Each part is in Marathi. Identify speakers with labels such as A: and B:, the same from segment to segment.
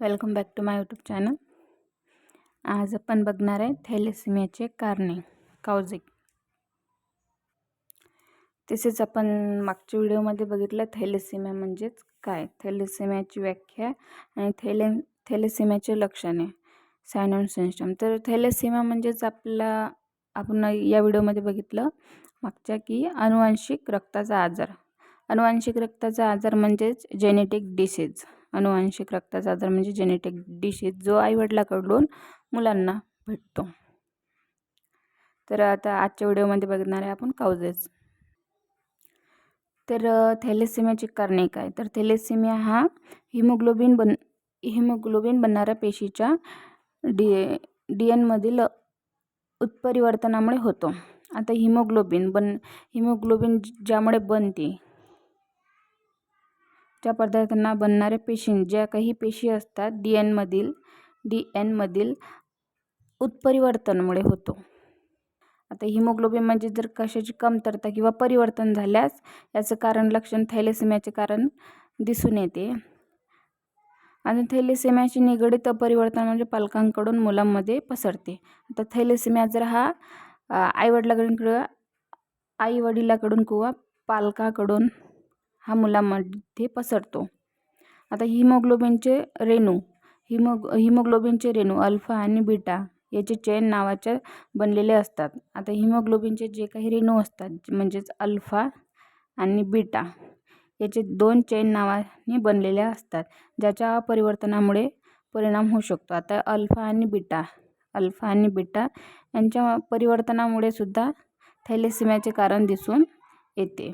A: Welcome back to my YouTube channel. आज आपण बघणार आहे थॅलेसिमियाचे कारणे काउझिक तसेच आपण मागच्या व्हिडिओमध्ये बघितलं थॅलेसिमिया म्हणजेच काय? थॅलेसिमियाची व्याख्या आणि थैले थॅलेसिमियाचे लक्षणे सायन ऑन सिस्टम. तर थॅलेसिमिया म्हणजेच आपला आपण या व्हिडिओमध्ये बघितलं मागच्या की अनुवांशिक रक्ताचा आजार. अनुवांशिक रक्ताचा आजार म्हणजेच जेनेटिक डिसीज अनुवांशिक रक्ताचा आजार म्हणजे जेनेटिक डिशीज जो आईवडिलाकडून मुलांना भेटतो. तर आता आजच्या व्हिडिओमध्ये बघणार आहे आपण काउजेस तर थॅलेसिमियाची कारणे काय? तर थॅलेसिमिया हा हिमोग्लोबिन बन हिमोग्लोबिन बनणाऱ्या पेशीच्या डी डी एनमधील उत्परिवर्तनामुळे होतो. आता हिमोग्लोबिन बन हिमोग्लोबिन ज्यामुळे बनते च्या पदार्थांना बनणाऱ्या पेशी ज्या काही पेशी असतात डी एनमधील डी एनमधील उत्परिवर्तनामुळे होतो. आता हिमोग्लोबिन म्हणजे जर कशाची कमतरता किंवा परिवर्तन झाल्यास याचं कारण लक्षण थॅलेसेमियाचे कारण दिसून येते. आणि थॅलेसेमियाशी निगडीत परिवर्तन म्हणजे पालकांकडून मुलांमध्ये पसरते. आता थॅलेसेमिया जर हा आईवडिलाकडून किंवा आई वडिलाकडून किंवा पालकाकडून हा मुलांमध्ये पसरतो. आता हिमोग्लोबिनचे रेणू हिमोग हिमोग्लोबिनचे रेणू अल्फा आणि बीटा याचे चेन नावाच्या बनलेले असतात. आता हिमोग्लोबिनचे जे काही रेणू असतात म्हणजेच अल्फा आणि बीटा याचे दोन चेन नावाने बनलेले असतात ज्याच्या परिवर्तनामुळे परिणाम होऊ शकतो. आता अल्फा आणि बीटा अल्फा आणि बीटा यांच्या परिवर्तनामुळे सुद्धा थैलेसिम्याचे कारण दिसून येते.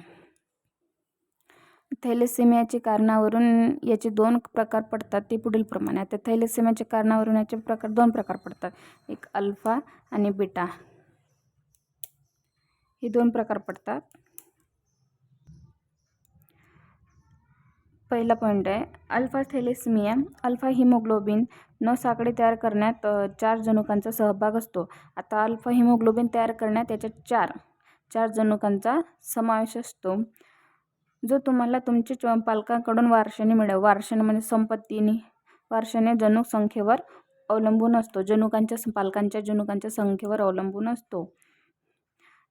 A: थैलेसेमियाचे कारणावरून याचे दोन प्रकार पडतात ते पुढील प्रमाणे. आता थॅलेसेमियाच्या कारणावरून याचे प्रकार दोन प्रकार पडतात. एक अल्फा आणि बीटा. हे दोन प्रकार पडतात. पहिला पॉईंट आहे. Alpha thalassemia alpha hemoglobin. न साखळी तयार करण्यात चार जनुकांचा सहभाग असतो. आता अल्फा हिमोग्लोबिन तयार करण्यात याच्यात चार चार जनुकांचा समावेश असतो. जो तुम्हाला तुमच्या पालकांकडून वारशाने मिळावं वारशाने म्हणजे संपत्तीने. वारशाने जनुक संख्येवर अवलंबून असतो. जनुकांच्या पालकांच्या जनुकांच्या संख्येवर अवलंबून असतो.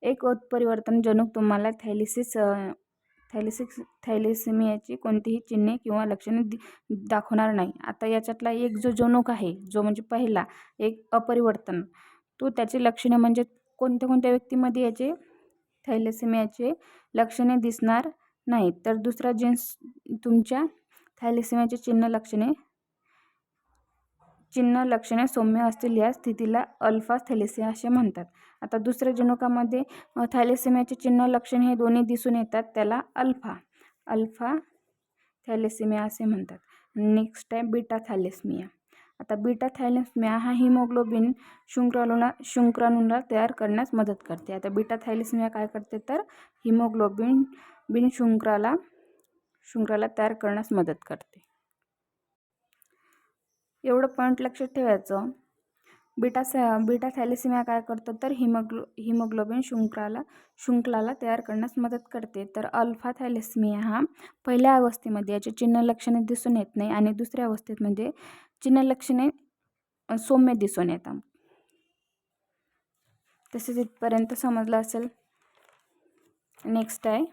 A: एक उत्परिवर्तन जनुक तुम्हाला थॅलिसिस थॅलिसिक्स थॅलिसिमियाची कोणतीही चिन्हे किंवा लक्षणे दाखवणार नाही. आता याच्यातला एक जो जनुक आहे जो म्हणजे पहिला एक अपरिवर्तन. तो त्याची लक्षणे म्हणजे कोणत्या कोणत्या व्यक्तीमध्ये याचे थॅलेसिमियाचे लक्षणे दिसणार? नाही तर दुसरा जीन्स तुमच्या थॅलेसिमियाचे चिन्ह लक्षणे चिन्ह लक्षणे सौम्य असतील या स्थितीला अल्फा थॅलेसिया असे म्हणतात. आता दुसऱ्या जनुकामध्ये थॅलेसिमियाचे चिन्ह लक्षण हे दोन्ही दिसून येतात त्याला अल्फा अल्फा थॅलेसिमिया असे म्हणतात. नेक्स्ट आहे बीटा थॅलेसमिया. आता बीटा थॅलेसमिया हा हिमोग्लोबिन शुंक्राणूला शुंक्राणूला तयार करण्यास मदत करते. आता बीटा थॅलेसमिया काय करते तर हिमोग्लोबिन बिन शुंकराला तयार करण्यास मदत करते. एवढं पॉईंट लक्षात ठेवायचं. बीटा बीटा थॅलेसिमिया काय करतं तर हिमोग्लो हिमोग्लोबिन शुंक्राला शुंकलाला तयार करण्यास मदत करते. तर अल्फा थॅलेसिमिया हा पहिल्या अवस्थेमध्ये याचे चिन्ह लक्षणे दिसून येत नाही आणि दुसऱ्या अवस्थेत म्हणजे चिन्ह लक्षणे सौम्य दिसून येतात. तसेच इथपर्यंत समजलं असेल. नेक्स्ट आहे.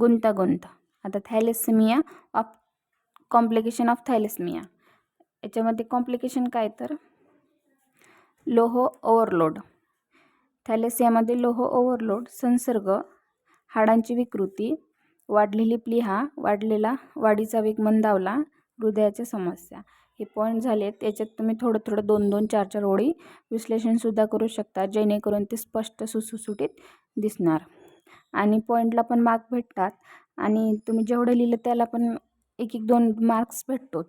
A: गुंतागुंत आता thalassemia of complication of thalassemia. याच्यामध्ये कॉम्प्लिकेशन काय तर? लोह ओव्हरलोड थॅलेसियामध्ये लोह ओव्हरलोड संसर्ग हाडांची विकृती वाढलेली प्लिहा वाढलेला वाढीचा वेग मंदावला हृदयाच्या समस्या. हे पॉईंट झाले त्याच्यात तुम्ही थोडं थोडं दोन दोन चार चार ओळी विश्लेषणसुद्धा करू शकता जेणेकरून ते स्पष्ट सुसुसुटीत दिसणार. आणि पॉईंटला पण मार्क भेटतात. आणि तुम्ही जेवढं लिहिलं त्याला पण एक एक दोन मार्क्स भेटतोत.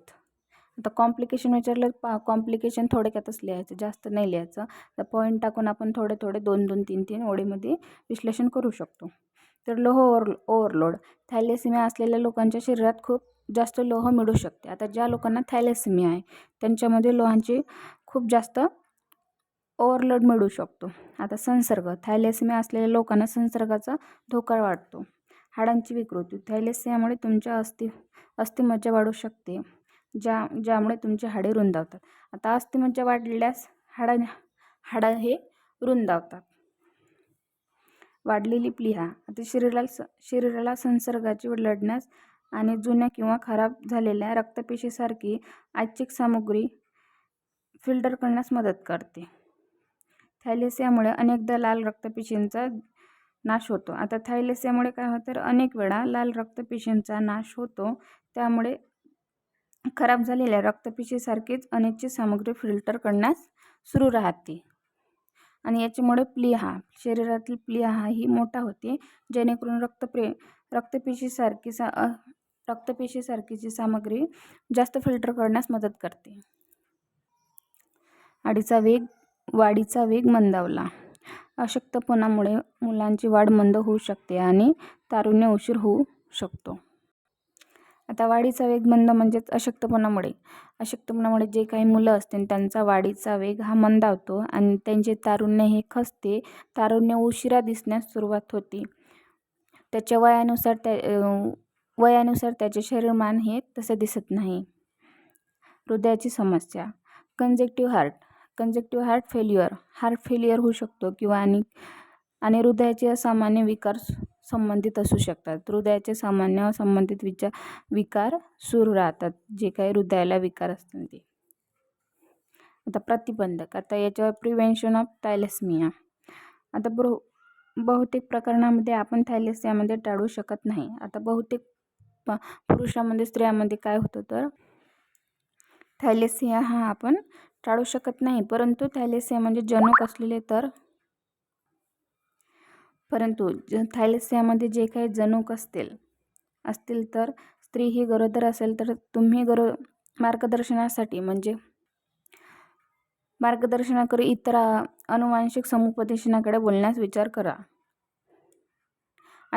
A: आता कॉम्प्लिकेशन विचारलं पा कॉम्प्लिकेशन थोडक्यातच लिहायचं जास्त नाही लिहायचं. तर पॉईंट टाकून आपण थोडे थोडे दोन दोन तीन तीन ओळीमध्ये विश्लेषण करू शकतो. तर लोह ओव्हर ओव्हरलोड थॅलेसिमिया असलेल्या लोकांच्या शरीरात खूप जास्त लोह मिळू शकते. आता ज्या लोकांना थॅलेसिमिया आहे त्यांच्यामध्ये लोहांची खूप जास्त ओव्हरलोड मिळू शकतो. आता संसर्ग थॅलेसिमिया असलेल्या लोकांना संसर्गाचा धोका वाढतो हाडांची विकृती थायलेसियामुळे तुमच्या अस्थि अस्थिमज्जा वाढू शकते ज्या ज्यामुळे तुमची हाडे रुंदावतात. आता अस्थिमज्जा वाढल्यास हाडा हाडं हे रुंदावतात. वाढलेली प्लिहा आता शरीराला स शरीराला संसर्गाची लढण्यास आणि जुन्या किंवा खराब झालेल्या रक्तपेशीसारखी ऐच्छिक सामुग्री फिल्टर करण्यास मदत करते. थायलेसियामुळे अनेकदा लाल रक्तपेशींचा नाश होतो. आता थायलेसियामुळे काय होतं? तर अनेक वेळा लाल रक्तपेशींचा नाश होतो. त्यामुळे खराब झालेल्या रक्तपेशीसारखीच अनेकची सामग्री फिल्टर करण्यास सुरू राहते. आणि याच्यामुळे प्लिहा शरीरातील प्लिहा ही मोठा होते. जेणेकरून रक्तप्रे रक्तपेशीसारखी सा रक्तपेशीसारखीची सामग्री जास्त फिल्टर करण्यास मदत करते. आडीचा वेग वाढीचा वेग मंदावला. अशक्तपणामुळे मुलांची वाढ मंद होऊ शकते आणि तारुण्य उशीर होऊ शकतो. आता वाढीचा वेग मंद म्हणजेच अशक्तपणामुळे. अशक्तपणामुळे जे काही मुलं असतील त्यांचा वाढीचा वेग हा मंदावतो आणि त्यांचे तारुण्य हे खसते तारुण्य उशिरा दिसण्यास सुरुवात होते. त्याच्या वयानुसार त्या वयानुसार त्याचे शरीरमान हे तसे दिसत नाही. हृदयाची समस्या. Congestive heart congestive heart failure heart failure होऊ शकतो किंवा आणि आणि हृदयाचे असामान्य विकार संबंधित असू शकतात. हृदयाचे सामान्य संबंधित विचार विकार सुरू राहतात जे काही हृदयाला विकार असतात ते. आता प्रतिबंधक आता याच्यावर प्रिव्हेन्शन ऑफ थायलेसमिया आता बहु बहुतेक प्रकरणामध्ये आपण थायलेसियामध्ये टाळू शकत नाही. आता बहुतेक पुरुषामध्ये स्त्रियामध्ये काय होतं तर थायलेसिया हा आपण टाळू शकत नाही. परंतु थॅलेसिया म्हणजे जनक असलेले तर? परंतु ज थायलेसियामध्ये जे काही जनूक असतील असतील तर स्त्री ही गरोदर असेल तर तुम्ही गरो मार्गदर्शनासाठी म्हणजे? मार्गदर्शनाकडे इतर अनुवांशिक समुपदेशनाकडे बोलण्यास विचार करा.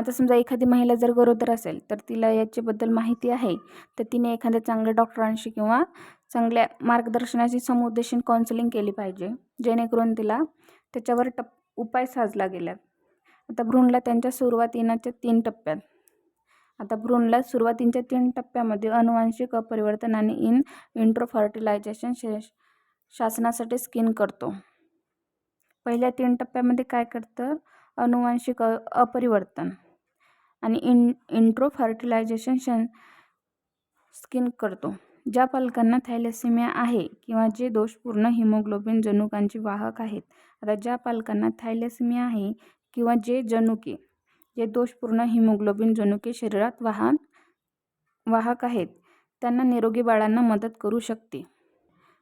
A: आता समजा एखादी महिला जर गरोदर असेल तर तिला याच्याबद्दल माहिती आहे. तर तिने एखाद्या चांगल्या डॉक्टरांशी किंवा चांगल्या मार्गदर्शनाशी समुद्देशन काउन्सिलिंग केली पाहिजे. जेणेकरून तिला त्याच्यावर टप उपाय साजला गेला आता भ्रूणला त्यांच्या सुरुवातीनाच्या तीन टप्प्यात. आता भ्रूणला सुरुवातींच्या तीन टप्प्यामध्ये अनुवांशिक अपरिवर्तन आणि इन इंट्रो फर्टिलायझेशन शे शासनासाठी स्किन करतो. पहिल्या तीन टप्प्यामध्ये काय करतं? अनुवांशिक अपरिवर्तन. आणि इन इंट्रो फर्टिलायझेशन शन स्किन करतो. ज्या पालकांना थॅलेसेमिया आहे किंवा जे दोषपूर्ण हिमोग्लोबिन जनुकांचे वाहक आहेत आता ज्या पालकांना थॅलेसेमिया आहे किंवा जे जनुके जे दोषपूर्ण हिमोग्लोबिन जनुके शरीरात वाहन वाहक आहेत त्यांना निरोगी बाळांना मदत करू शकते.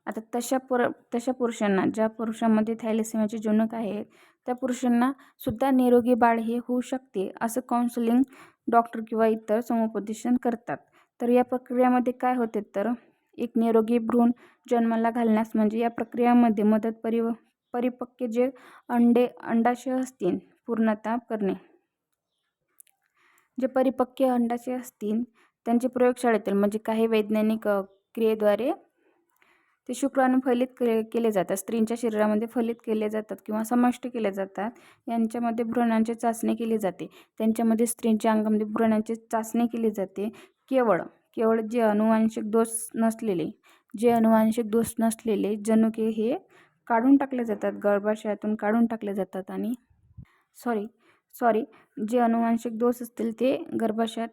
A: आता तशा पुर तशा पुरुषांना ज्या पुरुषांमध्ये थॅलेसेमियाचे जनक आहेत त्या पुरुषांना सुद्धा निरोगी बाळ हे होऊ शकते असं काउन्सिलिंग डॉक्टर किंवा इतर समुपदेशन करतात. तर या प्रक्रियामध्ये काय होते तर एक निरोगी भ्रूण जन्माला घालण्यास म्हणजे या प्रक्रियामध्ये मदत परिव परिपक्व जे अंडे अंडाशय असतील पूर्णता करणे. जे परिपक्के अंडाशय असतील त्यांचे प्रयोगशाळेतील म्हणजे काही वैज्ञानिक क्रियेद्वारे ते शुक्राणू फलित के केले जातात. स्त्रींच्या शरीरामध्ये फलित केले जातात किंवा समाविष्ट केले जातात. यांच्यामध्ये भ्रूणांची चाचणी केली जाते. त्यांच्यामध्ये स्त्रींच्या अंगामध्ये भ्रूणांची चाचणी केली जाते. केवळ केवळ जे अनुवांशिक दोष नसलेले जे अनुवांशिक दोष नसलेले जनुके हे काढून टाकले जातात. गर्भाशयातून काढून टाकले जातात आणि सॉरी सॉरी जे अनुवांशिक दोष असतील ते गर्भाशयात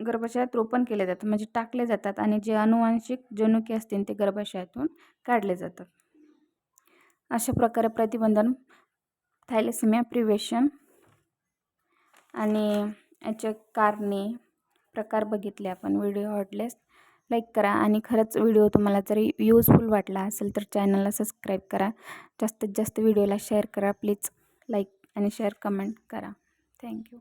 A: गर्भाशयात रोपण केले जातात म्हणजे टाकले जातात आणि जे अनुवांशिक जनुके असतील ते गर्भाशयातून काढले जातात. अशा प्रकारे प्रतिबंधन थायलेसिमिया प्रिवेशन आणि याचे कारणे प्रकार बघितले आपण. व्हिडिओ आवडल्यास लाईक करा आणि खरंच व्हिडिओ तुम्हाला जरी यूजफुल वाटला असेल तर चॅनलला सबस्क्राईब करा. जास्तीत जास्त व्हिडिओला शेअर करा प्लीज लाईक आणि शेअर कमेंट करा. Thank you